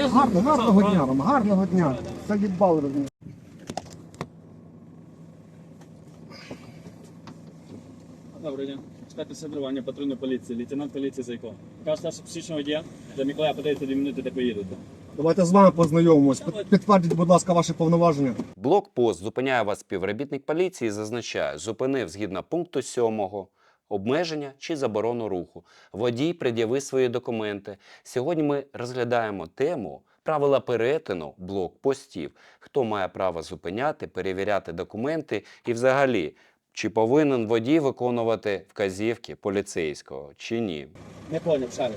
Гарно, гарного дня вам, гарного дня. Заїбали ви мене. Доброго дня. Інспектор сервірування патрульної поліції, лейтенант поліції Зайко. Кажете, що психічного водія до Миколая подається 2 минути, де поїдете. Давайте з вами познайомимось. Під- Підтвердіть, будь ласка, ваші повноваження. Блокпост зупиняє вас співробітник поліції, і зазначає, зупинив згідно пункту 7 обмеження чи заборону руху. Водій пред'яви свої документи. Сьогодні ми розглядаємо тему правила перетину блокпостів. Хто має право зупиняти, перевіряти документи і взагалі. Чи повинен водій виконувати вказівки поліцейського чи ні? Не поняв, раз.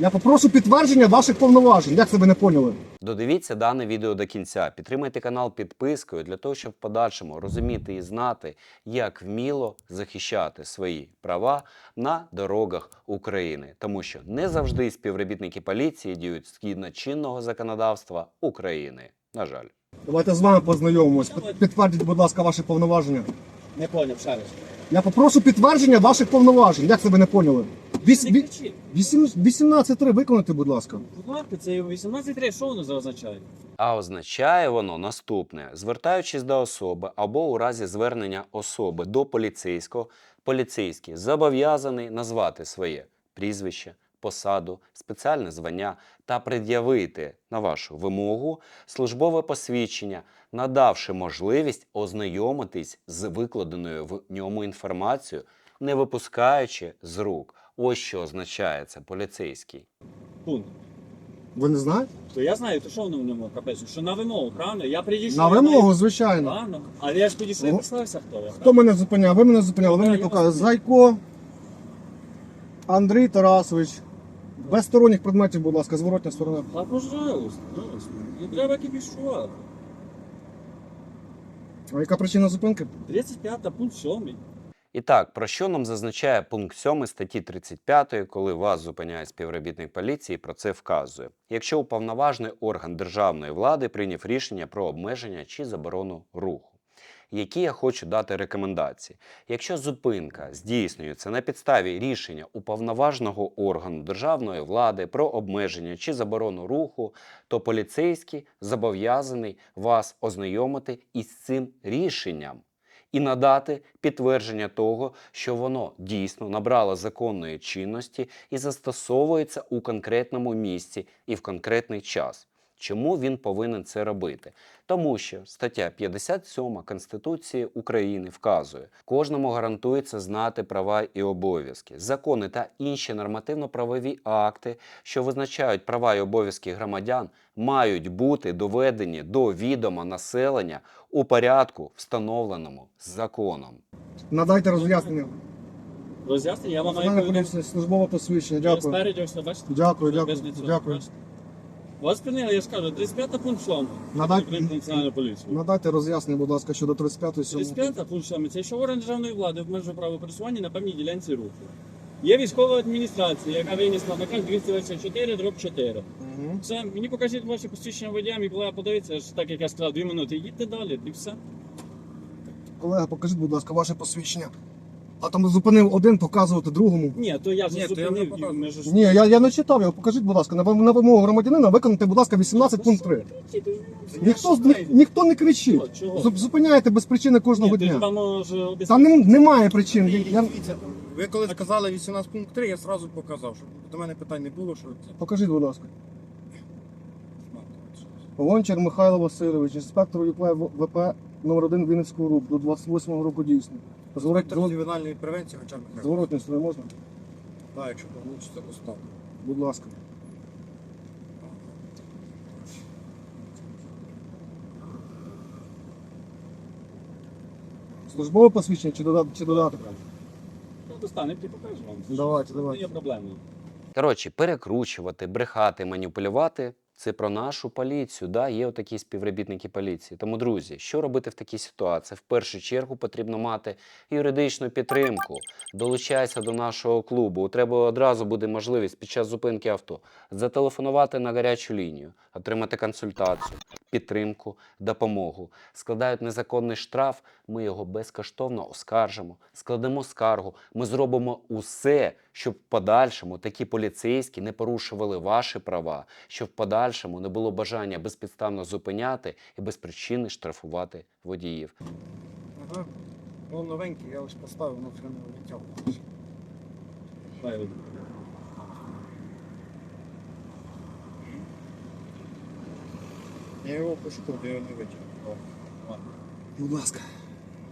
Я попрошу підтвердження ваших повноважень. Як це ви не поняли? Додивіться дане відео до кінця. Підтримайте канал підпискою для того, щоб в подальшому розуміти і знати, як вміло захищати свої права на дорогах України, тому що не завжди співробітники поліції діють згідно чинного законодавства України. На жаль. Давайте з вами познайомимось. Підтвердіть, будь ласка, ваші повноваження. Не поняв, ще. Я попрошу підтвердження ваших повноважень. Як це ви не поняли? Кричіть. 18.3 виконати, будь ласка. Будь ласка, це 18 що воно за означає? А означає воно наступне: звертаючись до особи або у разі звернення особи до поліцейського, поліцейський зобов'язаний назвати своє прізвище, посаду, спеціальне звання та пред'явити на вашу вимогу службове посвідчення, надавши можливість ознайомитись з викладеною в ньому інформацією, не випускаючи з рук. Ось що означає це поліцейський. Пункт. Ви не знаєте? То я знаю, то що воно в ньому капець? Що на вимогу, правильно? Я підійшов. На вимогу, маю- звичайно. Правильно. Але я ж підійшов і Ну. представився, хто я. Хто мене зупиняв? Ви мене зупиняли, ви мені я показали. вас Зайко, Андрій Тарасович. Без сторонніх предметів, будь ласка, зворотня сторона. А пожалуйста, пожалуйста. Не треба кіпішувати. А яка причина зупинки? 35 пункт 7. І так, про що нам зазначає пункт 7 статті 35, коли вас зупиняє співробітник поліції, про це вказує. Якщо уповноважений орган державної влади прийняв рішення про обмеження чи заборону руху. Які я хочу дати рекомендації. Якщо зупинка здійснюється на підставі рішення уповноваженого органу державної влади про обмеження чи заборону руху, то поліцейський зобов'язаний вас ознайомити із цим рішенням і надати підтвердження того, що воно дійсно набрало законної чинності і застосовується у конкретному місці і в конкретний час. Чому він повинен це робити? Тому що стаття 57 Конституції України вказує, кожному гарантується знати права і обов'язки, закони та інші нормативно-правові акти, що визначають права і обов'язки громадян, мають бути доведені до відома населення у порядку, встановленому законом. Надайте роз'яснення. Роз'яснення, я вам маю службове посвідчення. Дякую. спереді ось бачите? Дякую, дякую, дякую. Вас спинили, я ж кажу, 35 пункт 7. Надай- Українська національна. Надайте роз'яснення, будь ласка, щодо 35 7 35 пункт 7. Це що орган державної влади обмежує право пересування на певній ділянці руху. Є військова адміністрація, яка винесла наказ 224 дроб 4. Угу. Все, мені покажіть ваші посвідчення водія, Миколая подивиться, ж так як я сказав, 2 минути. Їдьте далі, і все. Колега, покажіть, будь ласка, ваше посвідчення. А там зупинив один показувати другому. Ні, то я вже Ні, то я зупинив. і показав. ми ж- Ні, я, я не читав його. Покажіть, будь ласка, на, вим- на вимогу громадянина виконати, будь ласка, 18 пункт 3. Ніхто, з- ні, ніхто не кричить. Чого? Зуп- Зупиняєте без причини кожного Ні, ти ж дня. там може Та нем- немає причин. Я, я... Ви коли сказали 18 пункт 3, я одразу показав, що до мене питань не було, що це. Покажіть, будь ласка. Гончар Михайло Васильович, інспектор ЮП ВП номер 1 Вінницького РУП до 28 року дійсно. Зворот... Директор ювенальної превенції, хоча б так. Зворотні сторони можна? Так, якщо вийде, поставлю. Будь ласка. Службове посвідчення чи додаток? Чи додаток? Ну, достане, ти покажу вам. Давайте, Це давайте. не є проблемою. Коротше, перекручувати, брехати, маніпулювати це про нашу поліцію. Да, є отакі співробітники поліції. Тому, друзі, що робити в такій ситуації? В першу чергу потрібно мати юридичну підтримку. Долучайся до нашого клубу. Тебе одразу буде можливість під час зупинки авто зателефонувати на гарячу лінію, отримати консультацію, підтримку, допомогу. Складають незаконний штраф, ми його безкоштовно оскаржимо, складемо скаргу. Ми зробимо усе, щоб в подальшому такі поліцейські не порушували ваші права, щоб в подальшому не було бажання безпідставно зупиняти і без причини штрафувати водіїв. Ага. Ну, новенький, я ось поставив, ну все не витягнув. Правильно. Я його пошукав, я його не витягнув. Будь ласка.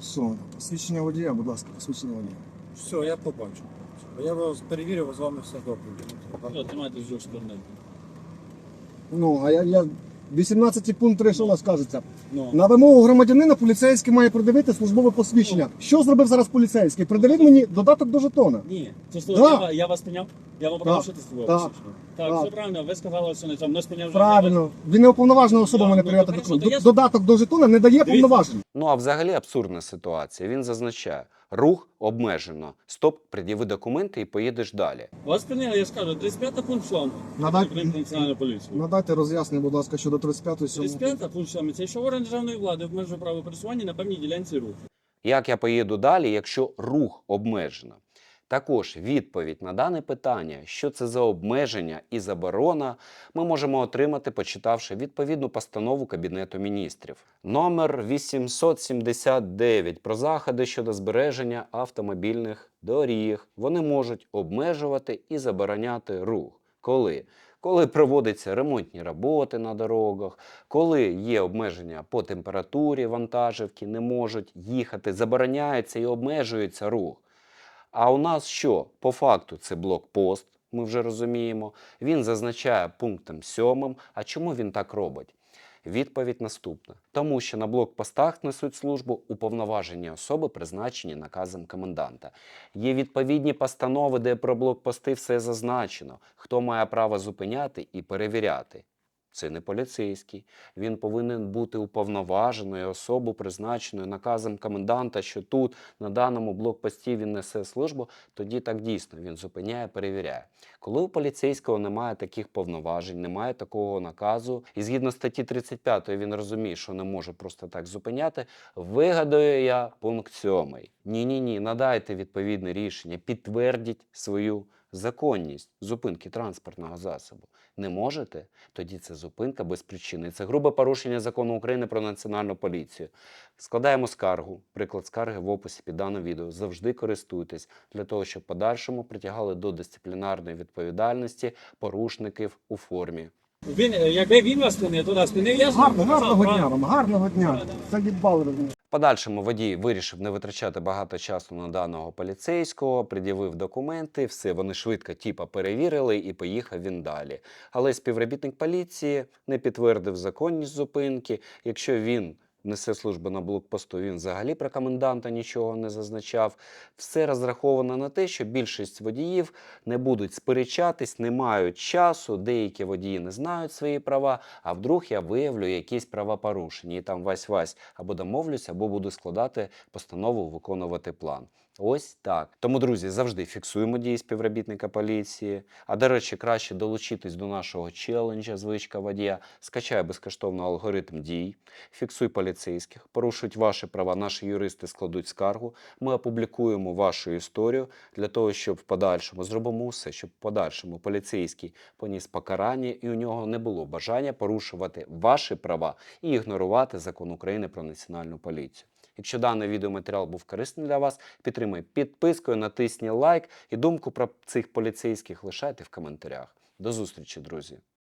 Все, посвідчення водія, будь ласка, посвідчення водія. Все, я побачу. Я вас перевірив, з вами все добре. Тримайте з двох сторони. Ну, а я, я 18 пункт 3, що у нас кажеться? Ну, На вимогу громадянина поліцейський має придивити службове посвідчення. Що зробив зараз поліцейський? Придавив мені додаток до жетона. ні, це слово, Да. я, ва- я вас спиняв, я вам прошу ти слово. так, Так, так. все правильно, ви сказали, що не там, не спиняв. Правильно. Він не уповноважена особа Да, мене ну, перевіряти то документ. хорошо, то я- Додаток до жетона не дає повноважень. Ну а взагалі абсурдна ситуація. Він зазначає: рух обмежено. Стоп, пред'яви документи і поїдеш далі. Вас спинили, я скажу, 35 пункт 7. Надай- Надай... національну поліцію. Надайте роз'яснення, будь ласка, щодо 35 7 35 пункт 7. Це що орган державної влади обмежує право пересування на певній ділянці руху. Як я поїду далі, якщо рух обмежено? Також відповідь на дане питання, що це за обмеження і заборона, ми можемо отримати, почитавши відповідну постанову Кабінету міністрів. Номер 879 про заходи щодо збереження автомобільних доріг. Вони можуть обмежувати і забороняти рух. Коли? Коли проводяться ремонтні роботи на дорогах, коли є обмеження по температурі, вантажівки не можуть їхати, забороняється і обмежується рух. А у нас що? По факту це блокпост, ми вже розуміємо. Він зазначає пунктом 7. А чому він так робить? Відповідь наступна: тому що на блокпостах несуть службу уповноважені особи, призначені наказом коменданта. Є відповідні постанови, де про блокпости все зазначено, хто має право зупиняти і перевіряти. Це не поліцейський. Він повинен бути уповноваженою особою, призначеною наказом коменданта, що тут на даному блокпості він несе службу, тоді так дійсно він зупиняє, перевіряє. Коли у поліцейського немає таких повноважень, немає такого наказу, і згідно статті 35 він розуміє, що не може просто так зупиняти, вигадую я пункт 7. Ні-ні ні, надайте відповідне рішення, підтвердіть свою законність зупинки транспортного засобу. Не можете? Тоді це зупинка без причини. Це грубе порушення закону України про національну поліцію. Складаємо скаргу. Приклад скарги в описі під даним відео. Завжди користуйтесь для того, щоб подальшому притягали до дисциплінарної відповідальності порушників у формі. Він, е, якби він вас спинив, туди спинив, я ж Гарно, гарного правильно. дня вам, гарного дня. Заїбали ви мене. Подальшому водій вирішив не витрачати багато часу на даного поліцейського, пред'явив документи, все вони швидко тіпа перевірили і поїхав він далі. Але співробітник поліції не підтвердив законність зупинки. Якщо він несе службу на блокпосту, він взагалі про коменданта нічого не зазначав. Все розраховано на те, що більшість водіїв не будуть сперечатись, не мають часу. Деякі водії не знають свої права. А вдруг я виявлю якісь правопорушення, і там вась-вась або домовлюся, або буду складати постанову, виконувати план. Ось так. Тому, друзі, завжди фіксуємо дії співробітника поліції. А до речі, краще долучитись до нашого челенджа звичка водія. Скачай безкоштовно алгоритм дій, фіксуй поліцейських, порушують ваші права. Наші юристи складуть скаргу. Ми опублікуємо вашу історію для того, щоб в подальшому зробимо все, щоб в подальшому поліцейський поніс покарання і у нього не було бажання порушувати ваші права і ігнорувати закон України про національну поліцію. Якщо даний відеоматеріал був корисний для вас, підтримай підпискою, натисні лайк і думку про цих поліцейських лишайте в коментарях. До зустрічі, друзі!